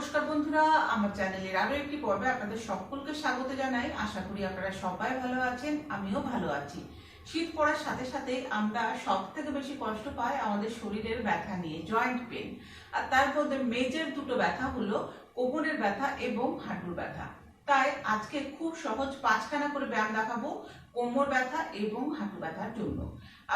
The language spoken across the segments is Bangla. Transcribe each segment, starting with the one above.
নমস্কার বন্ধুরা, আমার চ্যানেলের আরও একটি পর্বে আপনাদের সকলকে স্বাগত জানাই। আশা করি আপনারা সবাই ভালো আছেন, আমিও ভালো আছি। শীত পড়ার সাথে সাথে আমরা সব থেকে বেশি কষ্ট পাই আমাদের শরীরের ব্যথা নিয়ে জয়েন্ট পেন আর তার মধ্যে মেজের দুটো ব্যথা হলো কোমরের ব্যথা এবং হাঁটুর ব্যথা। তাই আজকে খুব সহজ পাঁচখানা করে ব্যায়াম দেখাবো, কোমর ব্যথা এবং হাঁটু ব্যথার জন্য।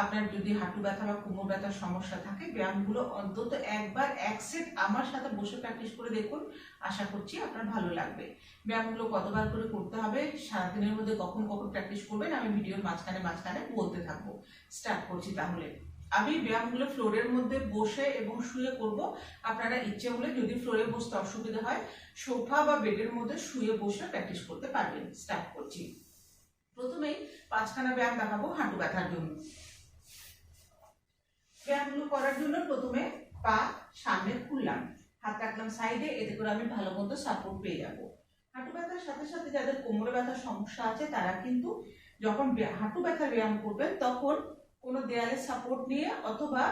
আপনার যদি হাঁটু ব্যথা বা কোমর ব্যথার সমস্যা থাকে, ব্যায়ামগুলো অন্তত একবার এক সেট আমার সাথে বসে প্র্যাকটিস করে দেখুন। আশা করছি আপনার ভালো লাগবে। ব্যায়ামগুলো কতবার করে করতে হবে, সারাদিনের মধ্যে কখন কখন প্র্যাকটিস করবেন, আমি ভিডিওর মাঝখানে মাঝখানে বলতে থাকব। স্টার্ট করছি তাহলে। আমি ব্যায়ামগুলো ফ্লোরের মধ্যে বসে এবং শুয়ে করব। আপনারা ইচ্ছে হলে যদি ফ্লোরে বসতে অসুবিধা হয়, সোফা বা বেডের মধ্যে শুয়ে বসে প্র্যাকটিস করতে পারবেন। স্টার্ট করছি। প্রথমেই পাঁচখানা ব্যায়াম দেখাবো হাঁটু ব্যথার জন্য। ব্যায়ামগুলো করার জন্য প্রথমে পা সামনে খুললাম। হাত রাখলাম সাইডে এতে করে আমি ভালো মতো সাপোর্ট পেয়ে যাব। হাঁটু ব্যথার সাথে সাথে যাদের কোমরে ব্যথার সমস্যা আছে, তারা কিন্তু যখন হাঁটু ব্যথার ব্যায়াম করবেন, তখন কোনো দেয়ালের সাপোর্ট নিয়ে অথবা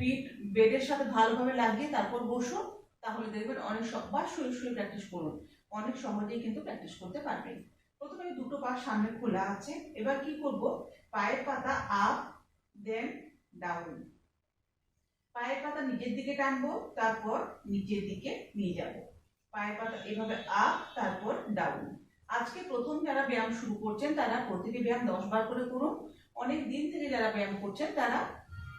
পিঠ, বেডের সাথে ভালোভাবে লাগিয়ে তারপর বসুন, তাহলে দেখবেন অনেক বা শুয়ে শুয়ে প্র্যাকটিস করুন। অনেক সহজেই কিন্তু প্র্যাকটিস করতে পারবেন। প্রথমে দুটো পা সামনে খোলা আছে, এবার কি করব? পায়ের পাতা আপ দেন ডাউন পায়ের পাতা নিচের দিকে টানবো, তারপর নিচের দিকে নিয়ে যাব। পায়ের পাতা এভাবে আপ তারপর ডাউন আজকে প্রথম যারা ব্যায়াম শুরু করছেন, তারা প্রতিটি ব্যায়াম দশ বার করে করুন। অনেক দিন যারা ব্যায়াম করছেন, তারা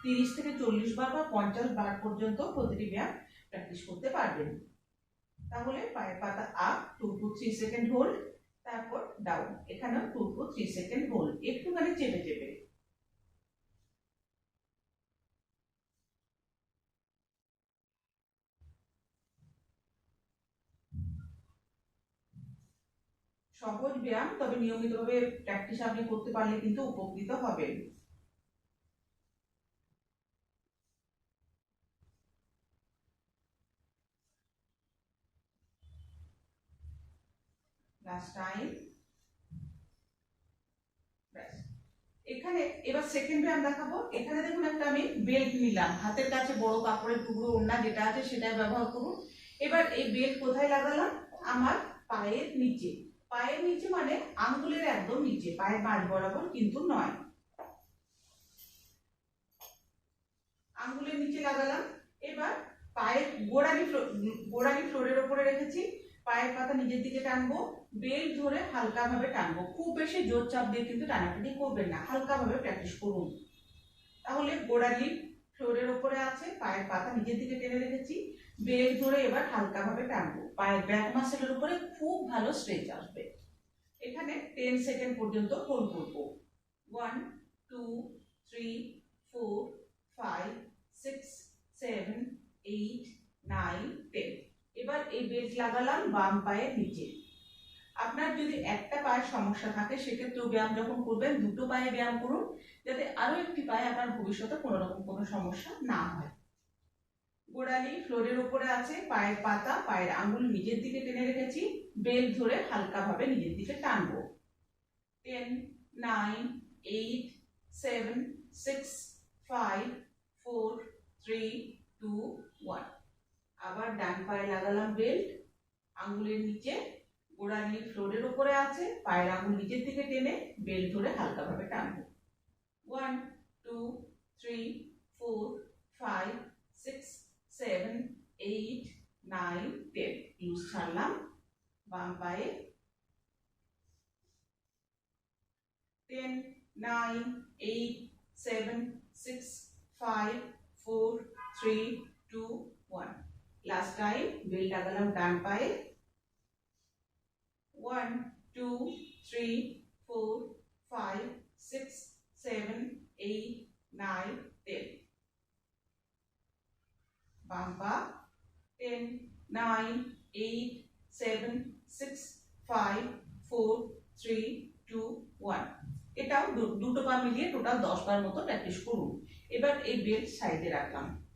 তিরিশ থেকে চল্লিশ বার বা পঞ্চাশ বার পর্যন্ত প্রতিটি ব্যায়াম প্র্যাকটিস করতে পারবেন। তাহলে পায়ের পাতা up two to three second hold তারপর ডাউন এখানেও two to three second hold একটুখানি চেপে চেপে। সহজ ব্যায়াম, তবে নিয়মিতভাবে প্র্যাকটিস আপনি করতে পারলে কিন্তু উপকৃত হবেন। লাস্ট টাইম এখানে, এবার সেকেন্ড ব্যায়াম দেখাবো এখানে দেখুন একটা আমি বেল্ট নিলাম। হাতের কাছে বড় কাপড়ের টুকরো, ওড়না যেটা আছে সেটাই ব্যবহার করুন। এবার এই বেল্ট কোথায় লাগালাম? আমার পায়ের নিচে। পায়ের নিচে মানে আঙ্গুলের একদম নিচে। পায়ের মাঝ বরাবর কিন্তু নয়। আঙ্গুলের নিচে লাগালাম। এবার পায়ের গোড়ালি গোড়ালি ফ্লোরের ওপরে রেখেছি। পায়ের পাতা নিজের দিকে টানবো বেল্ট ধরে হালকা ভাবে টানবো। খুব বেশি জোর চাপ দিয়ে কিন্তু টানাটানি করবেন না হালকা ভাবে প্র্যাকটিস করুন। তাহলে গোড়ালি ফ্লোরের ওপরে আছে, পায়ের পাতা নিজের দিকে টেনে রেখেছি বেল্ট ধরে এবার হালকা ভাবে টানবো। পায়ের ব্যাক মাসেলের উপরে খুব ভালো স্ট্রেচ আসবে। এখানে টেন সেকেন্ড পর্যন্ত হোল্ড করব। One two three four five six seven eight nine ten এবার এই বেল্ট লাগালাম বাম পায়ের নিচে। আপনার যদি একটা পায়ের সমস্যা থাকে, সেক্ষেত্রেও ব্যায়াম যখন করবেন, দুটো পায়ে ব্যায়াম করুন, যাতে আরও একটি পায়ে আপনার ভবিষ্যতে কোনো রকম কোনো সমস্যা না হয়। গোড়ালি ফ্লোরের উপরে আছে, পায়ের পাতা, পায়ের আঙ্গুল নিজের দিকে টেনে রেখেছি বেল্ট ধরে হালকাভাবে নিজের দিকে টানবো। Ten nine eight seven six five four three two one আবার ডান পায়ে লাগালাম বেল্ট আঙ্গুলের নিচে গোড়ালি ফ্লোরের উপরে আছে, পায়ের আঙুল নিচের দিকে টেনে বেল্ট ধরে হালকা ভাবে টানবো। One two three four five six seven eight nine ten use ছাড়লাম, বাম পায়ে। Ten nine eight seven six five four three two one time bell লাগালাম ডান পায়ে one two three four five six seven eight nine ten বাম পা ten nine eight seven six five four three two one এটাও দু- দুটো পা মিলিয়ে টোটাল দশ বার মতো প্র্যাকটিস করুন। এবার এই বেল্ট সাইডে রাখলাম।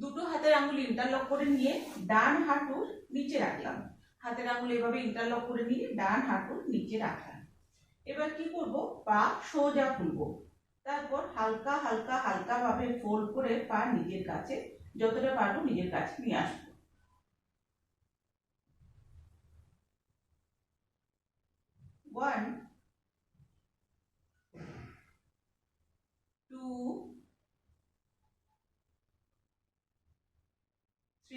দুটো হাতের আঙুল ইন্টারলক করে নিয়ে ডান হাঁটুর নিচে রাখলাম। হাতের আঙুল এভাবে ইন্টারলক করে নিয়ে ডান হাঁটুর নিচে রাখলাম। এবার কি করব? পা সোজা খুলব। তারপর হালকা হালকা, হালকাভাবে ফোল্ড করে পা নিজের কাছে, যতটা পারব নিজের কাছে নিয়ে আসব। One two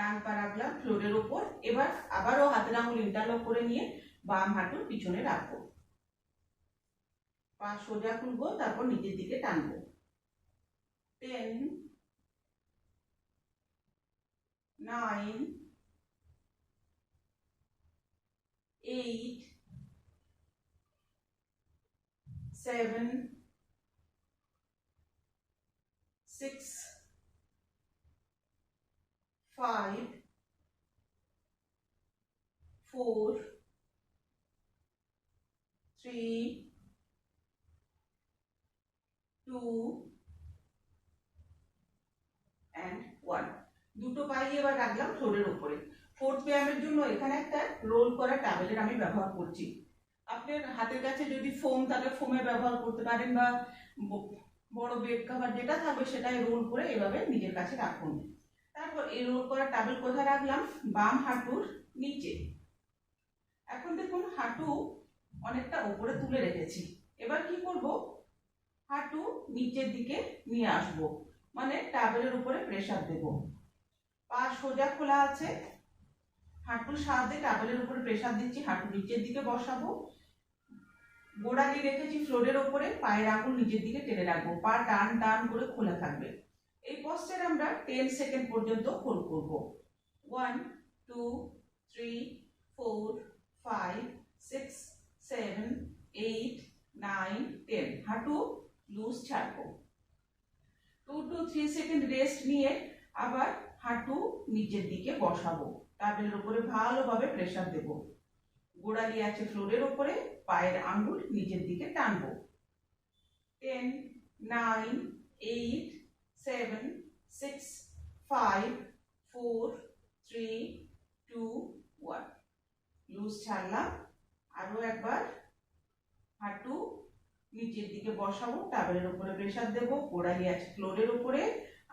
ডান পা রাখলাম ফ্লোরের উপর, এবার আবারও হাতের আঙুল ইন্টারলক করে নিয়ে বাম হাঁটুর পিছনে রাখব। পা সোজা খুলবো, তারপর নিচের দিকে টানবো। Ten nine eight seven six five, four, three, two, and one. দুটো পাই এবার রাখলাম ফ্লোরের উপরে। ফোর্থ ব্যায়ামের জন্য এখানে একটা রোল করা টাবেলের আমি ব্যবহার করছি। আপনার হাতের কাছে যদি ফোম তাহলে ফোমে ব্যবহার করতে পারেন বা বড় বেড কাভার যেটা থাকবে সেটাই রোল করে এভাবে নিজের কাছে রাখুন। তারপর এই রোল করা টাবেল কোথায় রাখলাম? বাম হাঁটুর নিচে। এখন দেখুন, হাঁটু অনেকটা উপরে তুলে রেখেছি। এবার কি করব? হাঁটু নিচের দিকে নিয়ে আসব। মানে টাবেলের উপরে প্রেসার দেব। পা সোজা খোলা আছে। হাঁটুর সাহায্যে টাবেলের উপরে প্রেসার দিচ্ছি। হাঁটু নিচের দিকে বসাবো। গোড়ালি রেখেছি ফ্লোরের উপরে। পায়ের আঙুল নিচের দিকে টেনে রাখব। পা টান টান করে খোলা থাকবে। এই পশ্চার আমরা টেন সেকেন্ড পর্যন্ত হোল্ড করব। One two three four five six seven eight nine ten হাঁটু লুজ ছাড়বো। Two to three second rest নিয়ে আবার হাঁটু নিচের দিকে বসাবো। টাবেলের উপরে ভালোভাবে প্রেসার দেব। গোড়ালি আছে ফ্লোরের উপরে, পায়ের আঙ্গুল নিচের দিকে টানবো। Ten nine eight seven, six, five, four, three, two, one. Loose ছাড়লাম। আরও একবার। হাঁটু নিচের দিকে বসাবো টাবেলের উপরে প্রেসার দেবো গোড়ালি আছে ফ্লোরের উপরে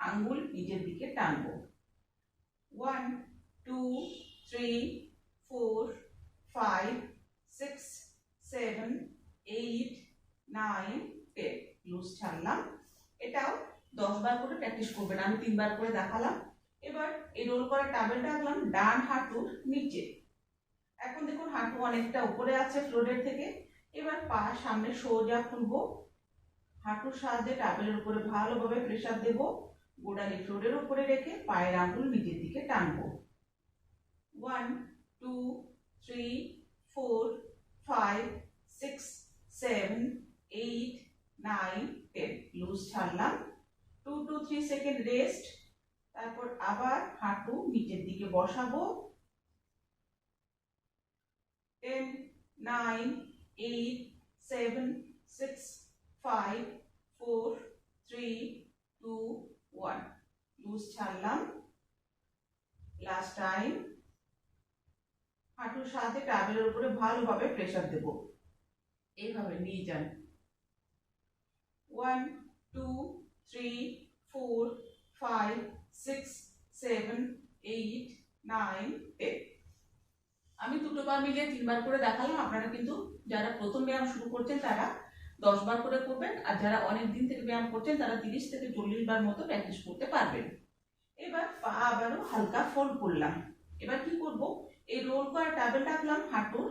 আঙ্গুল নিচের দিকে টানবো। One two three four five six seven eight nine ten loose ছাড়লাম। এটাও দশ বার করে প্র্যাকটিস করবেন আমি তিনবার করে দেখালাম। এবার এই রোল করা টাবেলটা রাখলাম ডান হাঁটুর নিচে। এখন দেখুন, হাঁটু অনেকটা উপরে আছে ফ্লোরের থেকে। এবার পা সামনে সোজা খুলবো। হাঁটুর সাহায্যে টাবেলের উপরে ভালোভাবে প্রেসার দেব। গোড়ালি ফ্লোরের উপরে রেখে পায়ের আঙুল নিচের দিকে টানবো। One two three four five six seven eight nine ten loose ছাড়লাম। Two to three second rest তারপর আবার হাঁটু নিচের দিকে বসাবো। Ten nine eight seven six five four three two one loose ছাড়লাম। লাস্ট টাইম হাঁটুর সাথে টাবেলের উপরে ভালোভাবে প্রেসার দেব। এইভাবে নিয়ে যান। One two three four five six seven eight nine ten আমি দুটো পা মিলিয়ে তিনবার করে দেখালাম। আপনারা কিন্তু যারা প্রথম ব্যায়াম শুরু করছেন, তারা দশ বার করে করবেন। আর যারা অনেক দিন থেকে ব্যায়াম করছেন, তারা তিরিশ থেকে চল্লিশ বার মতো প্র্যাকটিস করতে পারবেন। এবার পা আবারও হালকা ফোল্ড করলাম। এবার কি করব? এই রোল করা টাবেল রাখলাম হাঁটুর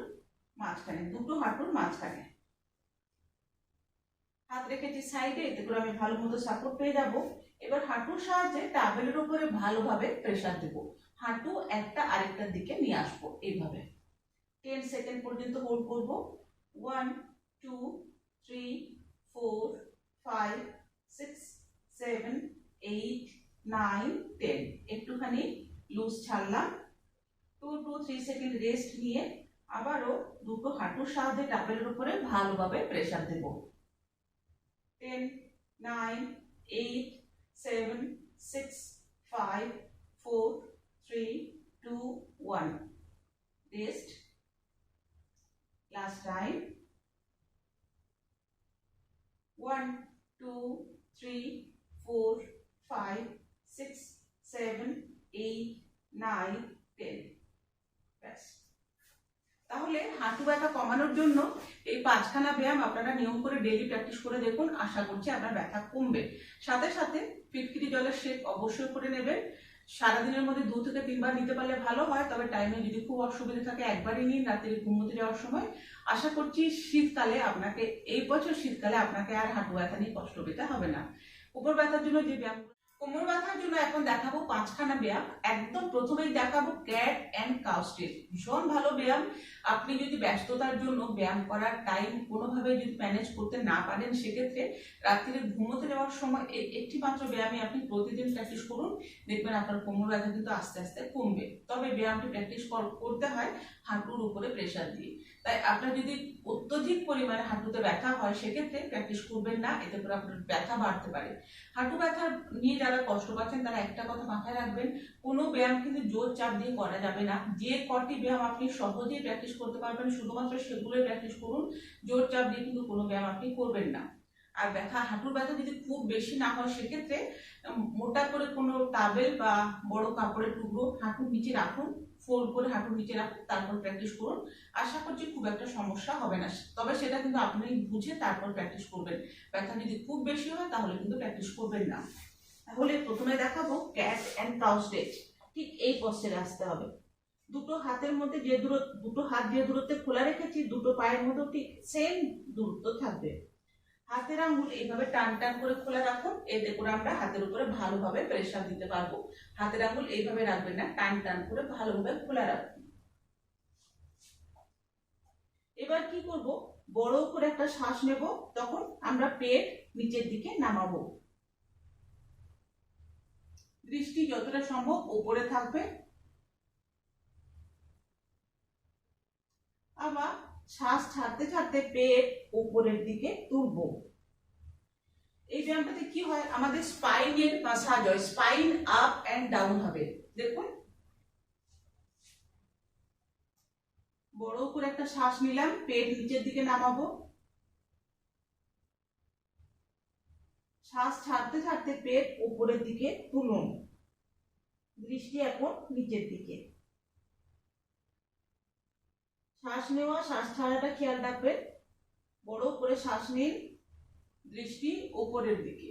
মাঝখানে, দুটো হাঁটুর মাঝখানে। হাত রেখেছি সাইডে এতে করে আমি ভালো মতো সাপোর্ট পেয়ে যাব। এবার হাঁটুর সাহায্যে টাবেলের উপরে ভালোভাবে প্রেসার দেব। হাঁটু একটা আরেকটার দিকে নিয়ে আসব, এইভাবে। টেন সেকেন্ড পর্যন্ত হোল্ড করব। One two three four five six seven eight nine ten একটুখানি লুজ ছাড়লাম। Two to three second rest নিয়ে আবারও দুটো হাঁটুর সাহায্যে টাপেলের উপরে ভালোভাবে প্রেসার দেব। 10, 9, 8, 7, 6, 5, 4, 3, 2, 1. Rest. Last time. 1, 2, 3, 4, 5, 6, 7, 8, 9, 10. Rest. তাহলে হাঁটু ব্যথা কমানোর জন্য এই পাঁচখানা ব্যায়াম আপনারা নিয়ম করে ডেইলি প্র্যাকটিস করে দেখুন, আশা করছি আপনার ব্যথা কমবে। সাথে সাথে ফিটকিরি জলের শেক অবশ্যই করে নেবেন। সারাদিনের মধ্যে দু থেকে তিনবার নিতে পারলে ভালো হয়, তবে টাইমে যদি খুব অসুবিধা থাকে, একবারই নিন রাত্রে ঘুমোতে যাওয়ার সময়। আশা করছি শীতকালে আপনাকে, এই বছর শীতকালে আপনাকে আর হাঁটু ব্যথা নিয়ে কষ্ট পেতে হবে না। উপর ব্যথার জন্য যে ব্যায়াম কোমর ব্যথার জন্য এখন দেখাবো পাঁচখানা ব্যায়াম। একদম প্রথমেই দেখাবো ক্যাট অ্যান্ড কাউ স্ট্রেচ ভীষণ ভালো ব্যায়াম। আপনি যদি ব্যস্ততার জন্য ব্যায়াম করার টাইম কোনোভাবে যদি ম্যানেজ করতে না পারেন, সেক্ষেত্রে রাত্রিরে ঘুমোতে যাওয়ার সময় এই একটি মাত্র ব্যায়ামে আপনি প্রতিদিন প্র্যাকটিস করুন। দেখবেন আপনার কোমর ব্যথা কিন্তু আস্তে আস্তে কমবে। তবে ব্যায়ামটি প্র্যাকটিস করতে হয় হাঁটুর উপরে প্রেশার দিয়ে। তাই আপনার যদি অত্যধিক পরিমাণে হাঁটুতে ব্যথা হয়, সেক্ষেত্রে প্র্যাকটিস করবেন না, এতে করে আপনার ব্যথা বাড়তে পারে। হাঁটু ব্যথা নিয়ে যারা কষ্ট পাচ্ছেন, তারা একটা কথা মাথায় রাখবেন, কোনো ব্যায়াম কিন্তু জোর চাপ দিয়ে করা যাবে না। যে কটি ব্যায়াম আপনি সহজেই প্র্যাকটিস করতে পারবেন, শুধুমাত্র সেগুলোই প্র্যাকটিস করুন। জোর চাপ দিয়ে কিন্তু কোনো ব্যায়াম আপনি করবেন না। আর ব্যথা, হাঁটুর ব্যথা যদি খুব বেশি না হয়, সেক্ষেত্রে মোটা করে কোনো টাবেল বা বড় কাপড়ের টুকরো হাঁটুর নিচে রাখুন ফোল্ড করে হাঁটুর নিচে রাখুন, তারপর প্র্যাকটিস করুন। আশা করছি খুব একটা সমস্যা হবে না। তবে সেটা কিন্তু আপনি বুঝে তারপর প্র্যাকটিস করবেন। ব্যথা যদি খুব বেশি হয়, তাহলে কিন্তু প্র্যাকটিস করবেন না। তাহলে প্রথমে দেখাবো ক্যাট অ্যান্ড কাউ স্টেজ ঠিক এই পশ্চারে আসতে হবে। দুটো হাতের মধ্যে যে দূর দুটো হাত যে দূরত্বে খোলা রেখেছি, দুটো পায়ের মধ্যে ঠিক সেম দূরত্ব থাকবে। হাতের আঙ্গুল এইভাবে টান টান করে খোলা রাখুন, এতে করে আমরা হাতের উপরে ভালোভাবে প্রেসার দিতে পারব। হাতের আঙ্গুল এইভাবে রাখবেন না, টান টান করে ভালোভাবে খোলা রাখুন। এবার কি করব? বড় করে একটা শ্বাস নেব, তখন আমরা পেট নিচের দিকে নামাবো। দৃষ্টি যতটা সম্ভব উপরে থাকবে আবার শ্বাস ছাড়তে ছাড়তে পেট উপরের দিকে তুলবো। এই ব্যায়ামটাতে কি হয়? আমাদের স্পাইনের মাসাজ হয়। স্পাইন আপ এন্ড ডাউন হবে। দেখুন। বড় করে একটা শ্বাস নিলাম, পেট নিচের দিকে নামাবো। শ্বাস ছাড়তে ছাড়তে পেট উপরের দিকে তুলুন। দৃষ্টি এখন নিচের দিকে। শ্বাস নেওয়া, শ্বাস ছাড়াটা খেয়াল রাখবেন। বড় করে শ্বাস নিন, দৃষ্টি উপরের দিকে।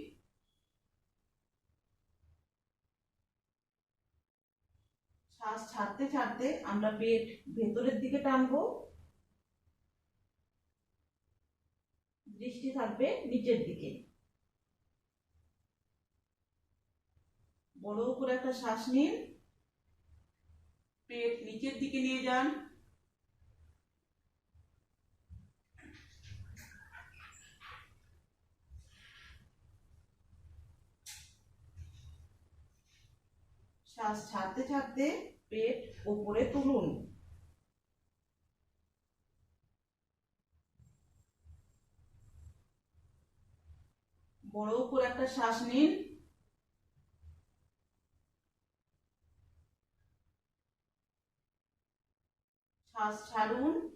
শ্বাস ছাড়তে ছাড়তে আমরা পেট ভেতরের দিকে টানবো। দৃষ্টি থাকবে নিচের দিকে। বড় করে একটা শ্বাস নিন। পেট নিচের দিকে নিয়ে যান। শ্বাস ছাড়তে ছাড়তে পেট ওপরে তুলুন। বড় করে একটা শ্বাস নিন। শ্বাস ছাড়ুন।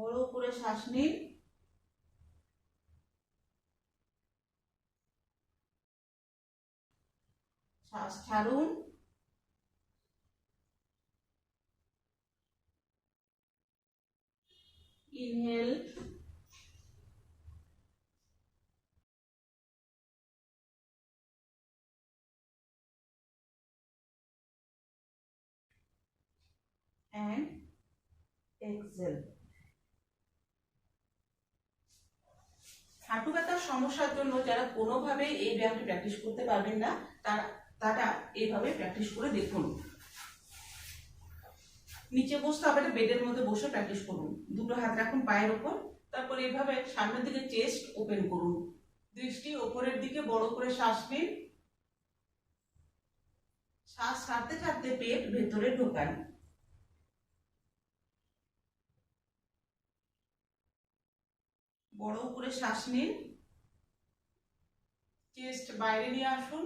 বড় করে শ্বাস নিন। শ্বাস ছাড়ুন। ইনহেল। And exhale হাঁটু ব্যথার সমস্যার জন্য যারা কোনোভাবে এই ব্যায়ামটি প্র্যাকটিস করতে পারবেন না, তারা তারা এইভাবে প্র্যাকটিস করে দেখুন। নিচে বসতে হবে না বেডের মধ্যে বসে প্র্যাকটিস করুন। দুটো হাত রাখুন পায়ের ওপর, তারপর এইভাবে সামনের দিকে চেস্ট ওপেন করুন। দৃষ্টি ওপরের দিকে বড় করে শ্বাস নিন। শ্বাস ছাড়তে ছাড়তে পেট ভেতরে ঢোকান। বড় করে শ্বাস নিন। চেস্ট বাইরে নিয়ে আসুন।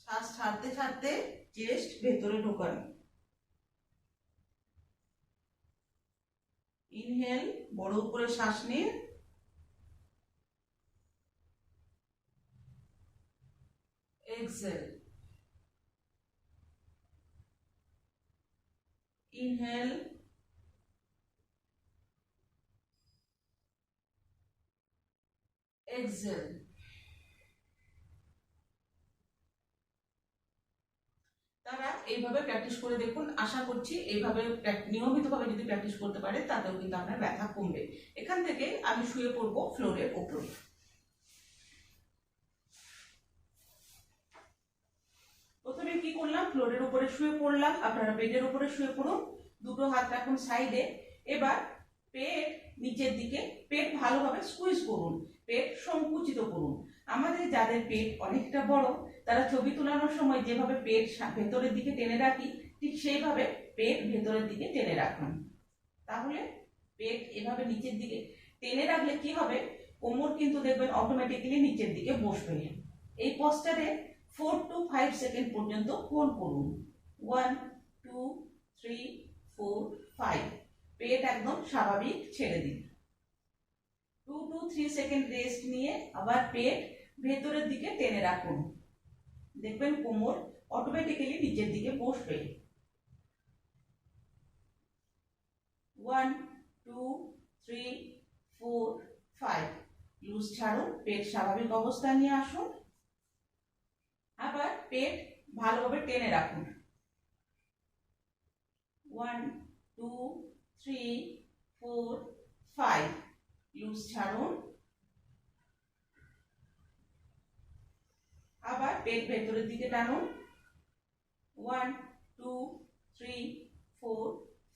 শ্বাস ছাড়তে ছাড়তে চেস্ট ভেতরে ঢোকান। ইনহেল বড় করে শ্বাস নিন। এক্সেল ইনহেল এক্সেল তারা এইভাবে প্র্যাকটিস করে দেখুন, আশা করছি এইভাবে নিয়মিতভাবে যদি প্র্যাকটিস করতে পারে, তাতেও কিন্তু আপনার ব্যথা কমবে। এখান থেকে আমি শুয়ে পড়ব ফ্লোরের ওপর। প্রথমে কি করলাম? ফ্লোরের উপরে শুয়ে পড়লাম। আপনারা বেডের উপরে শুয়ে পড়ুন। দুটো হাত রাখুন সাইডে এবার পেট নিচের দিকে, পেট ভালোভাবে স্কুইজ করুন। পেট সংকুচিত করুন। আমাদের যাদের পেট অনেকটা বড়, তারা ছবি তোলানোর সময় যেভাবে পেট ভেতরের দিকে টেনে রাখি, ঠিক সেইভাবে পেট ভেতরের দিকে টেনে রাখুন। তাহলে পেট এভাবে নিচের দিকে টেনে রাখলে কি হবে? কোমর কিন্তু দেখবেন অটোমেটিক্যালি নিচের দিকে বসবে। এই পস্টারে ফোর টু ফাইভ সেকেন্ড পর্যন্ত হোল্ড করুন। One two three four five পেট একদম স্বাভাবিক ছেড়ে দিন। Two to three second rest নিয়ে আবার পেট ভেতরের দিকে টেনে রাখুন। দেখবেন কোমর অটোমেটিক্যালি নিচের দিকে বসবে। One two three four five loose ছাড়ুন, পেট স্বাভাবিক অবস্থায় নিয়ে আসুন। আবার পেট ভালোভাবে টেনে রাখুন। One two three four five loose ছাড়ুন। আবার পেট ভেতরের দিকে টানুন। One two three four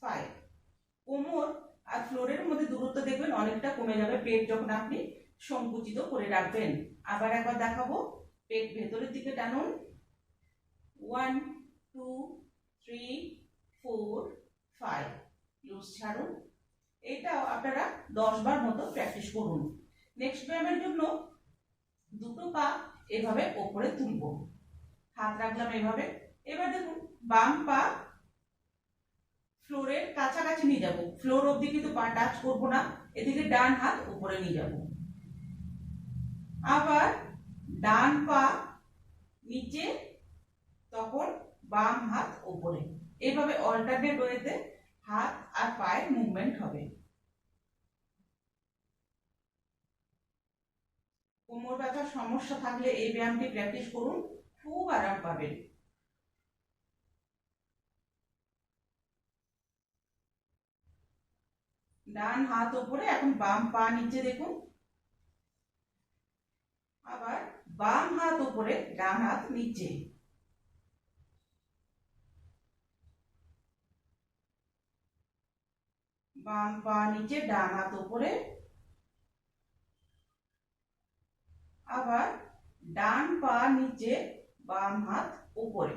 five কোমর আর ফ্লোরের মধ্যে দূরত্ব দেখবেন, অনেকটা কমে যাবে। পেট যখন আপনি সংকুচিত করে রাখবেন। আবার একবার দেখাবো। পেট ভেতরের দিকে টানুন। One two three four five loose ছাড়ুন। এটাও আপনারা দশ বার মতো প্র্যাকটিস করুন। নেক্সট ব্যায়ামের জন্য দুটো পা এভাবে ওপরে তুলব। হাত রাখলাম এভাবে। এবার দেখুন, বাম পা ফ্লোরের কাছাকাছি নিয়ে যাব। ফ্লোর অবধি কিন্তু পা টাচ করব না। এদিকে ডান হাত উপরে নিয়ে যাব। আবার ডান পা নিচে, তখন বাম হাত উপরে এভাবে অল্টারনেট ওয়েতে হাত আর পায়ের মুভমেন্ট হবে। কোমর ব্যথার সমস্যা থাকলে এই ব্যায়ামটি প্র্যাকটিস করুন, খুব আরাম পাবেন। ডান হাত উপরে এখন বাম পা নিচে দেখুন। আবার বাম হাত উপরে ডান হাত নিচে। বাম পা নিচে ডান হাত উপরে আবার ডান পা নিচে বাম হাত উপরে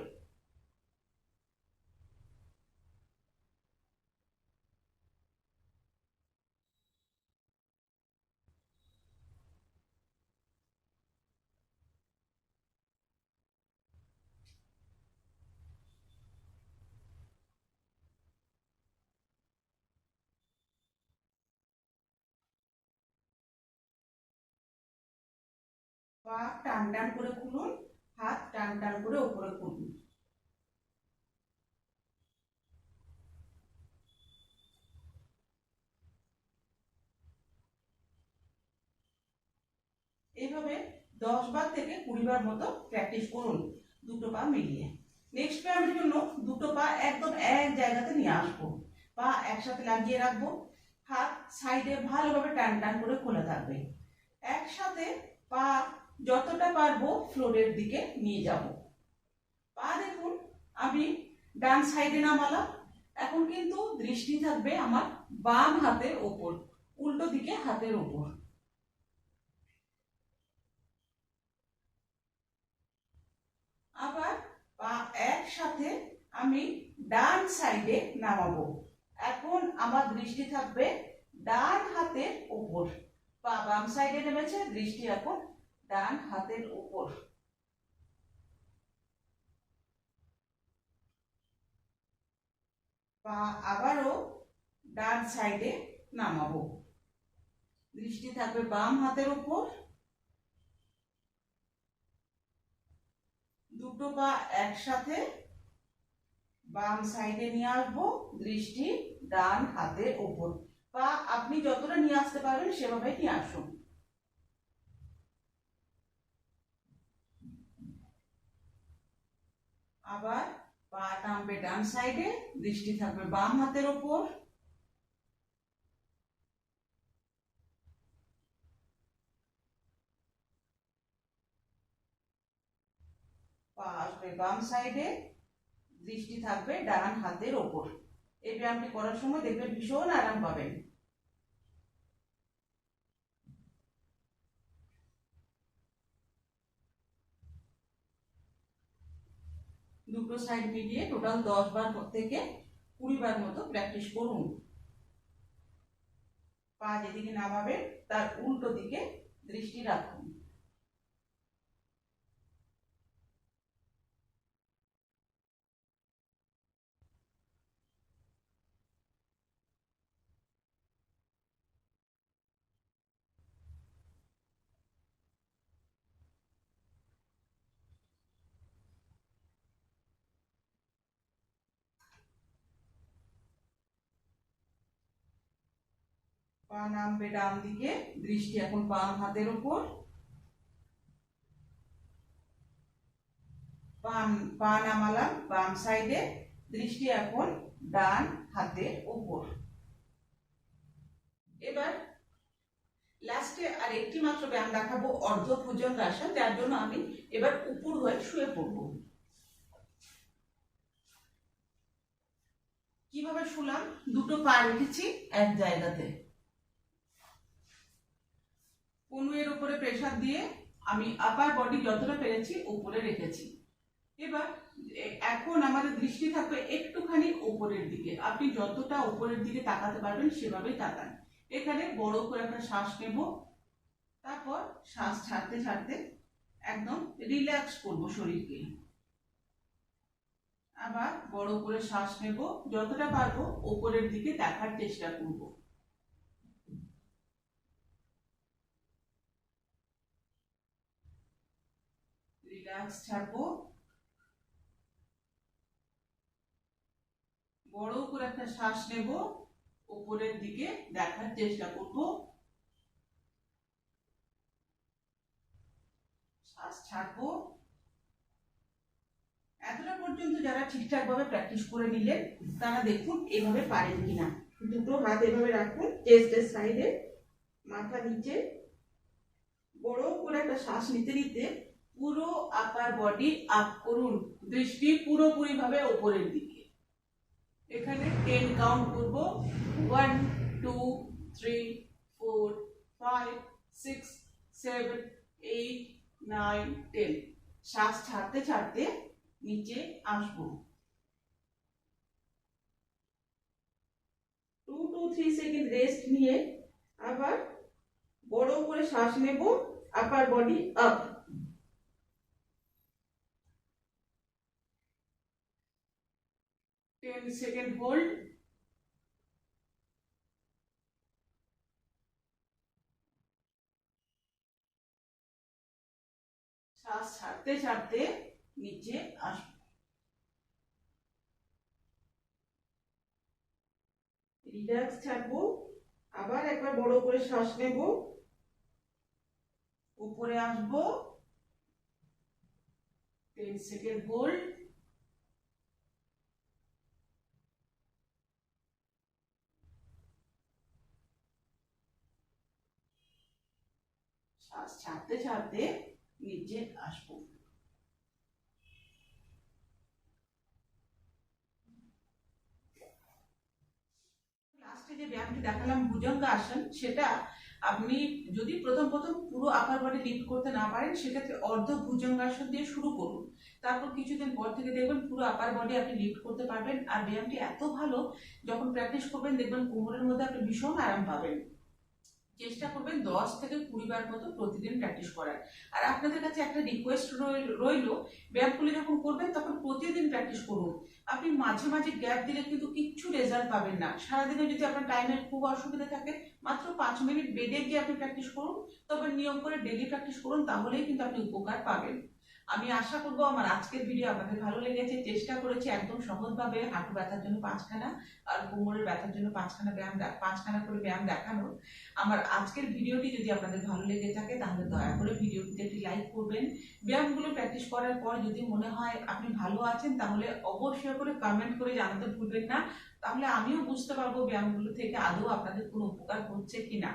পা টান টান করে খুলুন, হাত টান টান করে উপরে খুলুন। এইভাবে দশ বার থেকে কুড়ি বার মতো প্র্যাকটিস করুন, দুটো পা মিলিয়ে। নেক্সট ব্যায়ামের জন্য দুটো পা একদম এক জায়গাতে নিয়ে আসব। পা একসাথে লাগিয়ে রাখব। হাত সাইডে ভালোভাবে টান টান করে খোলা থাকবে। একসাথে পা যতটা পারব ফ্লোরের দিকে নিয়ে যাব। পা দেখুন, আমি ডান সাইডে নামালাম। এখন কিন্তু দৃষ্টি থাকবে আমার বাম হাতের ওপর, উল্টো দিকে হাতের ওপর। আবার পা একসাথে আমি ডান সাইডে নামাবো। এখন আমার দৃষ্টি থাকবে ডান হাতের উপর পা বাম সাইডে নেমেছে, দৃষ্টি এখন ডান হাতের উপর। পা আবারও ডান সাইডে নামাবো। দৃষ্টি থাকবে বাম হাতের উপর। দুটো পা একসাথে বাম সাইডে নিয়ে আসব, দৃষ্টি ডান হাতের উপর। পা আপনি যতটা নিয়ে আসতে পারবেন সেভাবে নিয়ে আসুন। আবার পা টানবে ডান সাইডে দৃষ্টি থাকবে বাম হাতের ওপর। পা আসবে বাম সাইডে দৃষ্টি থাকবে ডান হাতের ওপর। এই ব্যায়ামটি করার সময় দেখবেন ভীষণ আরাম পাবেন। দুটো সাইড মিলিয়ে টোটাল দশ বার থেকে কুড়ি বার মতো প্র্যাকটিস করুন। পা যেদিকে নামাবেন, তার উল্টো দিকে দৃষ্টি রাখুন। পা নামবে ডান দিকে, দৃষ্টি এখন বাম হাতের উপর পান পা নামালাম বাম সাইডে, দৃষ্টি এখন ডান হাতের উপর এবার লাস্টে আর একটি মাত্র ব্যায়াম দেখাবো, অর্ধ ভুজঙ্গাসন যার জন্য আমি এবার উপর হয়ে শুয়ে পড়ব। কীভাবে শুলাম? দুটো পা রেখেছি এক জায়গাতে। কনুয়ের উপরে প্রেসার দিয়ে আমি আপার বডি যতটা পেরেছি উপরে রেখেছি। এবার এখন আমাদের দৃষ্টি থাকবে একটুখানি উপরের দিকে। আপনি যতটা উপরের দিকে তাকাতে পারবেন সেভাবেই তাকান। এখানে বড় করে একটা শ্বাস নেব, তারপর শ্বাস ছাড়তে ছাড়তে একদম রিল্যাক্স করব শরীরকে। আবার বড় করে শ্বাস নেব, যতটা পারব উপরের দিকে দেখার চেষ্টা করব। রিল্যাক্স ছাড়বো। বড় করে একটা শ্বাস নেব, উপরের দিকে দেখার চেষ্টা করব। শ্বাস ছাড়বো। এতটা পর্যন্ত যারা ঠিকঠাক ভাবে প্র্যাকটিস করে নিলেন, তারা দেখুন এভাবে পারেন কিনা। দুটো হাত এভাবে রাখুন চেস্টের সাইডে মাথা নিচে। বড় করে একটা শ্বাস নিতে নিতে পুরো আপার বডি আপ করুন। দৃষ্টি পুরোপুরি ভাবে উপরের দিকে। এখানে টেন কাউন্ট করব। One two three four five six seven eight nine ten শ্বাস ছাড়তে ছাড়তে নিচে আসব। Two to three second rest নিয়ে আবার বড় করে শ্বাস নেব upper body up ten second hold শ্বাস ছাড়তে ছাড়তে নিচে আসব রিল্যাক্স ছাড়বো আবার একবার বড় করে শ্বাস নেব উপরে আসব টেন সেকেন্ড হোল্ড ছাড়তে ছাড়তে নিচে আসব। লাস্টে যে ব্যায়ামটি দেখালাম ভুজঙ্গাসন সেটা আপনি যদি প্রথম প্রথম পুরো আপার বডি লিফট করতে না পারেন, সেক্ষেত্রে অর্ধ ভুজঙ্গাসন দিয়ে শুরু করুন। তারপর কিছুদিন পর থেকে দেখবেন পুরো আপার বডি আপনি লিফট করতে পারবেন, আর ব্যায়ামটি এত ভালো, যখন প্র্যাকটিস করবেন, দেখবেন কোমরের মধ্যে আপনি ভীষণ আরাম পাবেন। চেষ্টা করবেন দশ থেকে কুড়ি বার মতো প্রতিদিন প্র্যাকটিস করার। আর আপনাদের কাছে একটা রিকোয়েস্ট রইল ব্যায়ামগুলি যখন করবেন তখন প্রতিদিন প্র্যাকটিস করুন। আপনি মাঝে মাঝে গ্যাপ দিলে কিন্তু কিচ্ছু রেজাল্ট পাবেন না। সারাদিনে যদি আপনার টাইমের খুব অসুবিধা থাকে, মাত্র পাঁচ মিনিট বেডে গিয়ে আপনি প্র্যাকটিস করুন। তবে নিয়ম করে ডেলি প্র্যাকটিস করুন, তাহলেই কিন্তু আপনি উপকার পাবেন। আমি আশা করব আমার আজকের ভিডিও আপনাদের ভালো লেগেছে। চেষ্টা করেছি একদম সহজভাবে হাঁটু ব্যথার জন্য পাঁচখানা আর কোমরের ব্যথার জন্য পাঁচখানা ব্যায়াম পাঁচখানা করে ব্যায়াম দেখানো আমার আজকের ভিডিওটি যদি আপনাদের ভালো লেগে থাকে, তাহলে দয়া করে ভিডিওটিতে একটি লাইক করবেন। ব্যায়ামগুলো প্র্যাকটিস করার পর যদি মনে হয় আপনি ভালো আছেন, তাহলে অবশ্যই করে কমেন্ট করে জানাতে ভুলবেন না। তাহলে আমিও বুঝতে পারব ব্যায়ামগুলো থেকে আদৌ আপনাদের কোনো উপকার হচ্ছে কি না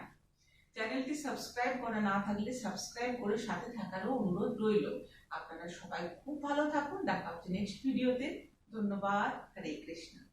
চ্যানেলটি সাবস্ক্রাইব করা না থাকলে সাবস্ক্রাইব করে সাথে থাকারও অনুরোধ রইল। আপনারা সবাই খুব ভালো থাকুন। দেখা হচ্ছে নেক্সট ভিডিওতে ধন্যবাদ। হরে কৃষ্ণ।